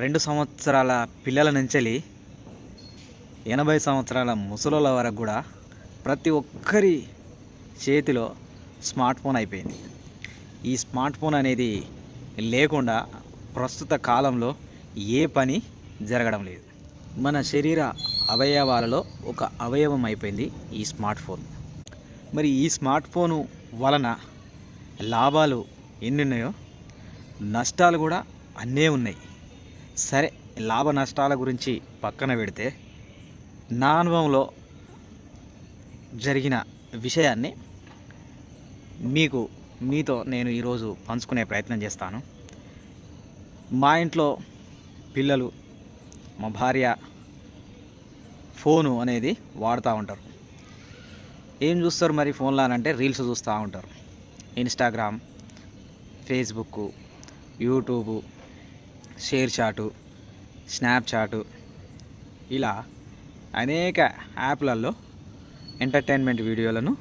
రెండు సంవత్సరాల పిల్లల నుంచి ఎనభై సంవత్సరాల ముసలోళ్ళ వరకు కూడా ప్రతి ఒక్కరి చేతిలో స్మార్ట్ ఫోన్ అయిపోయింది. ఈ స్మార్ట్ ఫోన్ అనేది లేకుండా ప్రస్తుత కాలంలో ఏ పని జరగడం లేదు. మన శరీర అవయవాలలో ఒక అవయవం అయిపోయింది ఈ స్మార్ట్ ఫోన్. మరి ఈ స్మార్ట్ ఫోను వలన లాభాలు ఎన్ని ఉన్నాయో నష్టాలు కూడా అన్నీ ఉన్నాయి. సరే లాభ నష్టాల గురించి పక్కన పెడితే నా అనుభవంలో జరిగిన విషయాన్ని మీకు మీతో నేను ఈరోజు పంచుకునే ప్రయత్నం చేస్తాను. మా ఇంట్లో పిల్లలు మా భార్య ఫోను అనేది వాడుతూ ఉంటారు. ఏం చూస్తారు మరి ఫోన్లో అంటే రీల్స్ చూస్తూ ఉంటారు. Instagram Facebook YouTube ShareChat Snapchat ఇలా అనేక యాప్లలో ఎంటర్టైన్మెంట్ వీడియోలను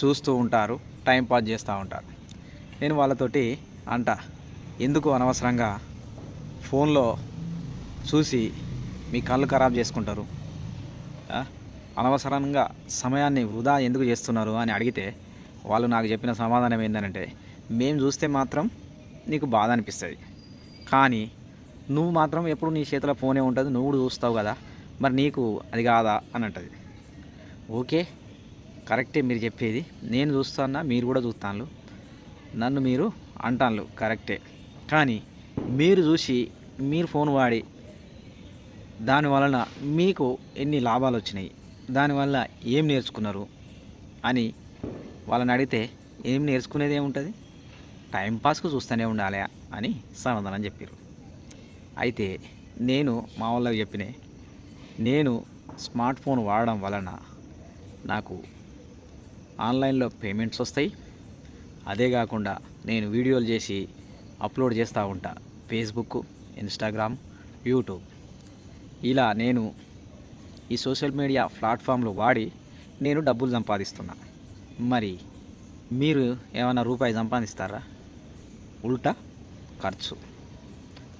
చూస్తూ ఉంటారు టైం పాస్ చేస్తూ ఉంటారు. నేను వాళ్ళతోటి అంట ఎందుకు అనవసరంగా ఫోన్లో చూసి మీ కళ్ళు ఖరాబ్ చేసుకుంటారు? అనవసరంగా సమయాన్ని వృధా ఎందుకు చేస్తున్నారు అని అడిగితే వాళ్ళు నాకు చెప్పిన సమాధానం ఏంటంటే మేము చూస్తే మాత్రం నీకు బాధ అనిపిస్తుంది. కానీ నువ్వు మాత్రం ఎప్పుడు నీ చేతిలో ఫోనే ఉంటుంది నువ్వు కూడా చూస్తావు కదా. మరి నీకు అది కాదా అని అంటది ఓకే కరెక్టే మీరు చెప్పేది. నేను చూస్తానా మీరు కూడా చూస్తాను నన్ను మీరు అంటాను కరెక్టే. కానీ మీరు చూసి మీరు ఫోన్ వాడి దాని వలన మీకు ఎన్ని లాభాలు వచ్చినాయి దానివల్ల ఏం నేర్చుకున్నారు అని వాళ్ళని అడిగితే ఏం నేర్చుకునేది ఏముంటుంది? టైంపాస్కు చూస్తూనే ఉండాలి అని సమాధానం చెప్పారు అయితే నేను మా వాళ్ళకి చెప్పిన నేను స్మార్ట్ ఫోన్ వాడడం వలన నాకు ఆన్లైన్లో పేమెంట్స్ వస్తాయి. అదే కాకుండా నేను వీడియోలు చేసి అప్లోడ్ చేస్తూ ఉంటా ఫేస్బుక్ ఇన్స్టాగ్రామ్ యూట్యూబ్. ఇలా నేను ఈ సోషల్ మీడియా ప్లాట్ఫామ్లు వాడి నేను డబ్బులు సంపాదిస్తున్నా. మరి మీరు ఏమైనా రూపాయి సంపాదిస్తారా? ఉల్టా ఖర్చు.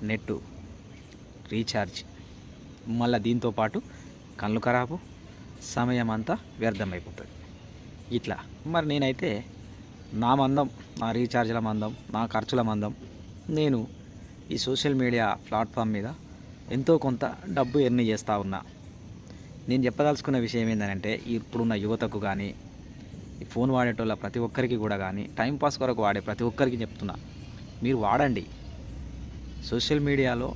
నెట్టు. రీఛార్జ్. మళ్ళీ దీంతో పాటు కళ్ళు ఖరాబు సమయం అంతా వ్యర్థమైపోతుంది. ఇట్లా. మరి నేనైతే నా మందం నా రీఛార్జ్ల మందం నా ఖర్చుల మందం నేను ఈ సోషల్ మీడియా ప్లాట్ఫామ్ మీద ఎంతో కొంత డబ్బు ఎర్న్ చేస్తూ ఉన్నా. నేను చెప్పదలుచుకున్న విషయం ఏంటంటే ఇప్పుడున్న యువతకు కానీ ఈ ఫోన్ వాడేటోళ్ళ ప్రతి ఒక్కరికి కూడా కానీ టైంపాస్ కొరకు వాడే ప్రతి ఒక్కరికి చెప్తున్నా. మీరు వాడండి. సోషల్ మీడియాలో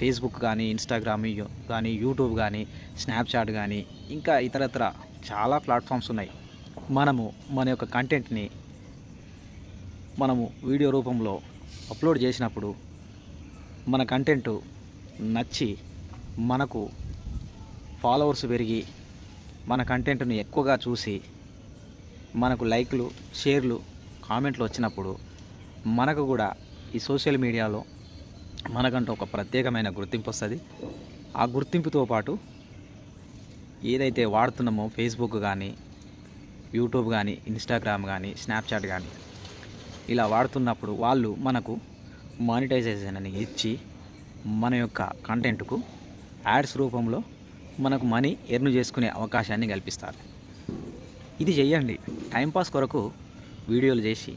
ఫేస్బుక్ కానీ ఇన్స్టాగ్రామ్ కానీ యూట్యూబ్ కానీ స్నాప్చాట్ కానీ ఇంకా ఇతరత్ర చాలా ప్లాట్ఫామ్స్ ఉన్నాయి. మనము మన యొక్క కంటెంట్ని మనము వీడియో రూపంలో అప్లోడ్ చేసినప్పుడు మన కంటెంట్ నచ్చి మనకు ఫాలోవర్స్ పెరిగి మన కంటెంట్ను ఎక్కువగా చూసి మనకు లైక్లు షేర్లు కామెంట్లు వచ్చినప్పుడు మనకు కూడా ఈ సోషల్ మీడియాలో మనకంటూ ఒక ప్రత్యేకమైన గుర్తింపు వస్తుంది ఆ గుర్తింపుతో పాటు ఏదైతే వాడుతున్నామో ఫేస్బుక్ కానీ యూట్యూబ్ కానీ ఇన్స్టాగ్రామ్ కానీ స్నాప్చాట్ కానీ ఇలా వాడుతున్నప్పుడు వాళ్ళు మనకు మానిటైజేషన్ అని ఇచ్చి మన యొక్క కంటెంట్కు యాడ్స్ రూపంలో మనకు మనీ ఎర్న్ చేసుకునే అవకాశాన్ని కల్పిస్తారు. ఇది చేయండి టైంపాస్ కొరకు వీడియోలు చేసి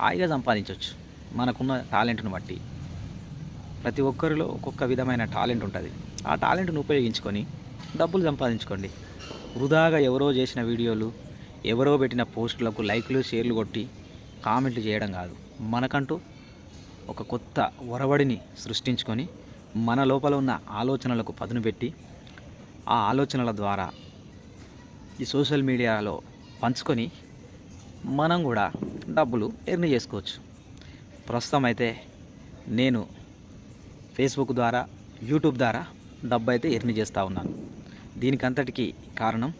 హాయిగా సంపాదించవచ్చు మనకున్న టాలెంట్ను బట్టి. ప్రతి ఒక్కరిలో ఒక్కొక్క విధమైన టాలెంట్ ఉంటుంది. ఆ టాలెంట్ను ఉపయోగించుకొని డబ్బులు సంపాదించుకోండి. వృధాగా ఎవరో చేసిన వీడియోలు ఎవరో పెట్టిన పోస్టులకు లైక్లు షేర్లు కొట్టి కామెంట్లు చేయడం కాదు. మనకంటూ ఒక కొత్త ఒరవడిని సృష్టించుకొని మన లోపల ఉన్న ఆలోచనలకు పదును పెట్టి ఆ ఆలోచనల ద్వారా ఈ సోషల్ మీడియాలో పంచుకొని మనం కూడా డబ్బులు ఎర్న్ చేసుకోవచ్చు. ప్రస్తుతం అయితే నేను ఫేస్బుక్ ద్వారా యూట్యూబ్ ద్వారా డబ్బు అయితే ఎర్న్ చేస్తూ ఉన్నాను. దీనికంతటికి కారణం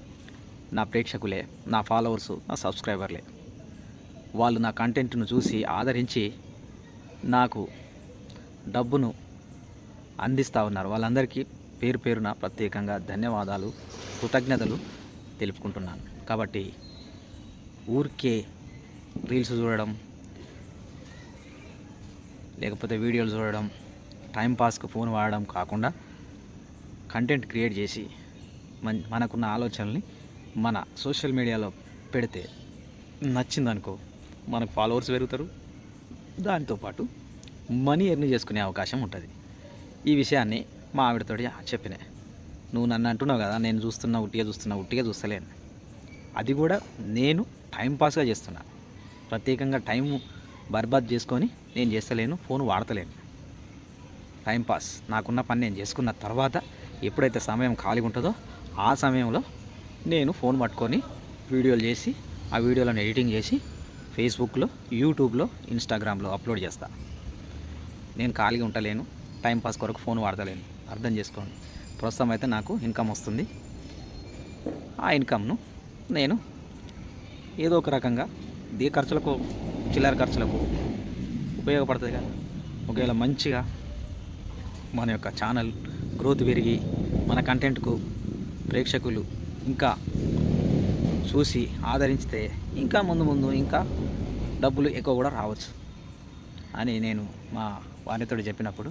నా ప్రేక్షకులే నా ఫాలోవర్స్ నా సబ్స్క్రైబర్లే. వాళ్ళు నా కంటెంట్ను చూసి ఆదరించి నాకు డబ్బును అందిస్తూ ఉన్నారు. వాళ్ళందరికీ పేరు పేరున ప్రత్యేకంగా ధన్యవాదాలు కృతజ్ఞతలు తెలుపుకుంటున్నాను. కాబట్టి ఊరికే రీల్స్ చూడడం లేకపోతే వీడియోలు చూడడం టైంపాస్కి ఫోన్ వాడడం కాకుండా కంటెంట్ క్రియేట్ చేసి మన మనకున్న ఆలోచనల్ని మన సోషల్ మీడియాలో పెడితే నచ్చిందనుకో మనకు ఫాలోవర్స్ పెరుగుతారు. దాంతోపాటు మనీ ఎర్న్ చేసుకునే అవకాశం ఉంటుంది. ఈ విషయాన్ని మా ఆవిడతోటి చెప్పిన. నువ్వు నన్ను అంటున్నావు కదా నేను చూస్తున్నా ఉట్టిగా చూస్తున్నా ఉట్టిగా చూస్తలేను. అది కూడా నేను టైంపాస్గా చేస్తున్నా. ప్రత్యేకంగా టైం బర్బాద్ చేసుకొని నేను చేస్తలేను ఫోన్ వాడతలేను. టైంపాస్ నాకున్న పని నేను చేసుకున్న తర్వాత ఎప్పుడైతే సమయం ఖాళీగా ఉంటుందో ఆ సమయంలో నేను ఫోన్ పట్టుకొని వీడియోలు చేసి ఆ వీడియోలను ఎడిటింగ్ చేసి ఫేస్బుక్లో యూట్యూబ్లో ఇన్స్టాగ్రామ్లో అప్లోడ్ చేస్తా. నేను ఖాళీగా ఉంటలేను టైంపాస్ కొరకు ఫోన్ వాడతలేను. అర్థం చేసుకోండి. ప్రస్తుతం అయితే నాకు ఇన్కమ్ వస్తుంది. ఆ ఇన్కమ్ను నేను ఏదో ఒక రకంగా ఏ ఖర్చులకు చిల్లర ఖర్చులకు ఉపయోగపడుతుంది కదా. ఒకవేళ మంచిగా మన యొక్క ఛానల్ గ్రోత్ పెరిగి మన కంటెంట్కు ప్రేక్షకులు ఇంకా చూసి ఆదరించితే ఇంకా ముందు ముందు ఇంకా డబ్బులు ఎక్కువ కూడా రావచ్చు అని నేను మా వారితో చెప్పినప్పుడు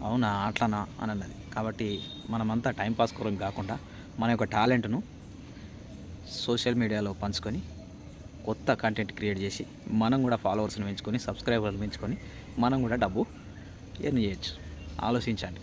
అవునా అట్లనా అని అన్నది. కాబట్టి మనమంతా టైంపాస్ కొరకు కాకుండా మన యొక్క టాలెంట్ను సోషల్ మీడియాలో పంచుకొని కొత్త కంటెంట్ క్రియేట్ చేసి మనం కూడా ఫాలోవర్స్ని పెంచుకొని సబ్స్క్రైబర్లు పెంచుకొని మనం కూడా డబ్బు ఎర్న్ చేయొచ్చు. ఆలోచించండి.